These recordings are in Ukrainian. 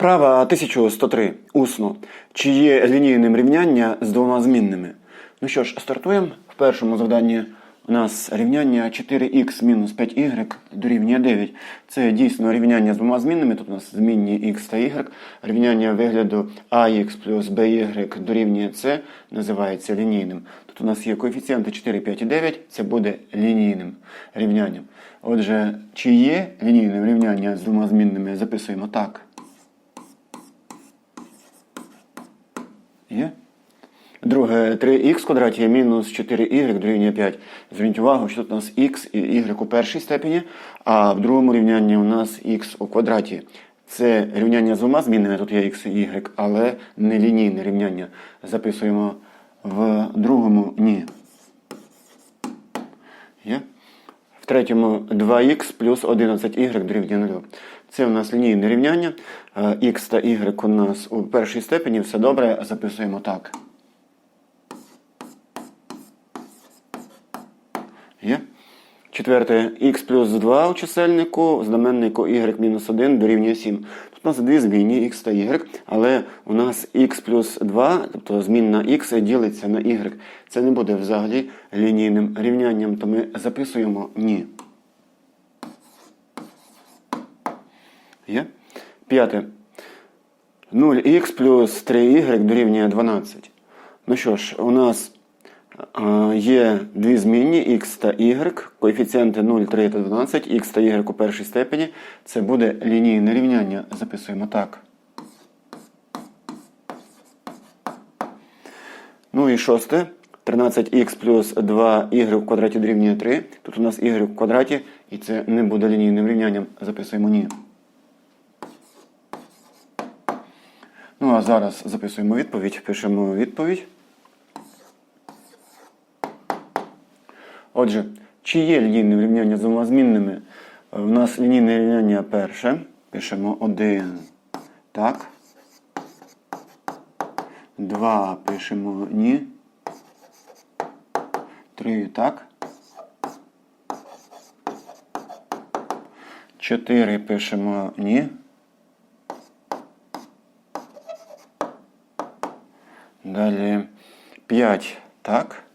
Вправа 1103. Усно. Чи є лінійним рівняння з двома змінними? Ну що ж, стартуємо. В першому завданні у нас рівняння 4х мінус 5y дорівнює 9. Це дійсно рівняння з двома змінними. Тут у нас змінні х та y. Рівняння вигляду ax плюс by дорівнює c називається лінійним. Тут у нас є коефіцієнти 4, 5 і 9. Це буде лінійним рівнянням. Отже, чи є лінійним рівняння з двома змінними, записуємо так. Є? Друге, 3х в квадраті мінус 4y дорівнює 5. Зверніть увагу, що тут у нас х і y у першій степені, а в другому рівнянні у нас х у квадраті. Це рівняння з двома змінними, тут є х і y, але не лінійне рівняння. Записуємо в другому ні. Є? Третьому 2х плюс 11y дорівнює 0. Це у нас лінійне рівняння. Х та y у нас у першій степені. Все добре, записуємо так. Є? Четверте, х плюс 2 у чисельнику, знаменнику y мінус 1 дорівнює 7. У нас дві змінні х та y, але у нас х плюс 2, тобто змінна х ділиться на y. Це не буде взагалі лінійним рівнянням, то ми записуємо ні. Є? П'яте. 0х плюс 3y дорівнює 12. Ну що ж, у нас є дві змінні х та y, коефіцієнти 0, 3 та 12, х та y у першій степені. Це буде лінійне рівняння. Записуємо так. Ну і шосте. 13х плюс 2y в квадраті дорівнює 3. Тут у нас y в квадраті, і це не буде лінійним рівнянням. Записуємо ні. Ну а зараз записуємо відповідь, пишемо відповідь. Отже, чи є лінійне рівняння з двома змінними? У нас лінійне рівняння перше. Пишемо 1. Так. 2 пишемо ні. 3 так. 4 пишемо ні. Далі 5 так.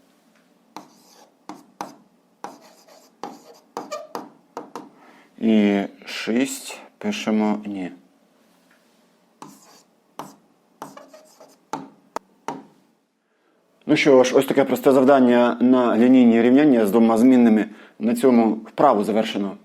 І 6 пишемо ні. Ну що ж, ось таке просте завдання на лінійні рівняння з двома змінними. На цьому вправу завершено.